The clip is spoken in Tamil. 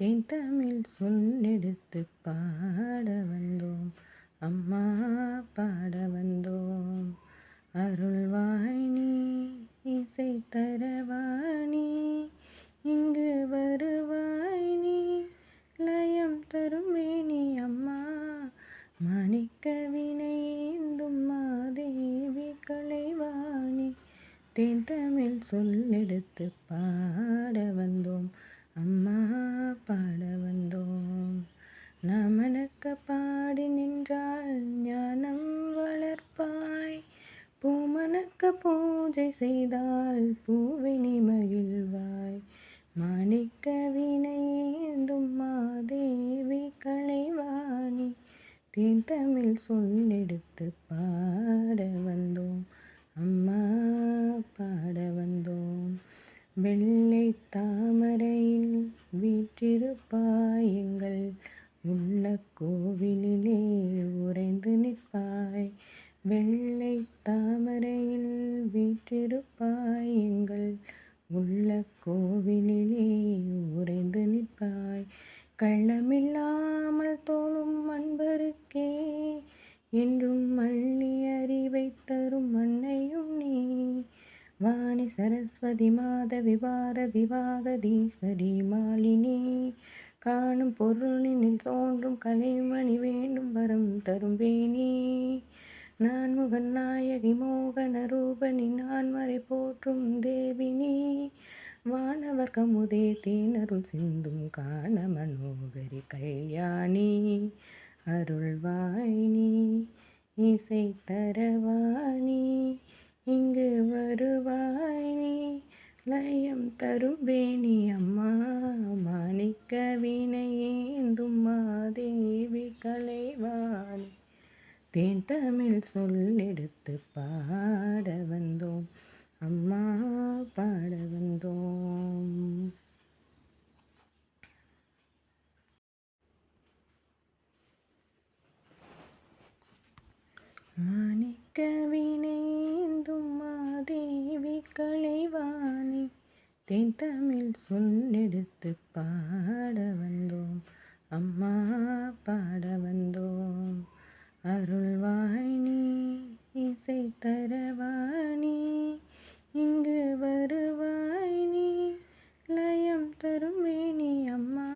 தேன் தமிழ் சொல்லெடுத்து பாட வந்தோம். அம்மா பாட வந்தோம். அருள்வாய் நீ இசை தரவாணி இங்கு வருவாயினி லயம் தரும் வேணி அம்மா. மாணிக்கவினேந்தும் மாதேவி கலைவாணி. தேன் தமிழ் சொல்லெடுத்து பாட வந்தோம் அம்மா பாட வந்தோம் நாடி நின்றால் ஞானம் வளர்ப்பாய். பூமணக்க பூஜை செய்தால் பூவினி மகிழ்வாய் மாணிக்க வினையேந்தும் மாதேவி கலைவாணி. தேன் தமிழ் சொல்லெடுத்து பாட வந்தோம். அம்மா பாட வந்தோம். வெள்ளை தாமரையில் வீற்றிருப்பாயங்கள் உள்ள கோவிலிலே உறைந்து நிற்பாய். வெள்ளை தாமரையில் வீற்றிருப்பாய். எங்கள் உள்ள கோவிலிலே உறைந்து நிற்பாய். கள்ளமில்லாமல் தோழும் அன்பருக்கே என்றும் மள்ளி அறிவை தரும் அன்னையும் நீ. வாணி சரஸ்வதி மாதவி பாரதி பாகதீஸ்வரி மாலினி காணும் பொருளினில் தோன்றும் கலைமணி வேண்டும் வரம் தரும் வேணி. நான் முகன் நாயகி மோகன ரூபணி நான் மறை போற்றும் தேவினி. வானவர் கமுதே தேனருள் சிந்தும் காண மனோகரி கல்யாணி. அருள்வாயினி இசை தரவாணி இங்கு வருவாயினி. லயம் தரும் வேணி அம்மா மாணிக்க வினையேந்தும் மாதேவி கலைவாணி. தேன் தமிழ் சொல்லெடுத்து பாட தேன்தமிழ் சொல்லெடுத்து பாட வந்தோம். அம்மா பாட வந்தோம். அருள்வாயினி இசை தரவாணி இங்கு வருவாய்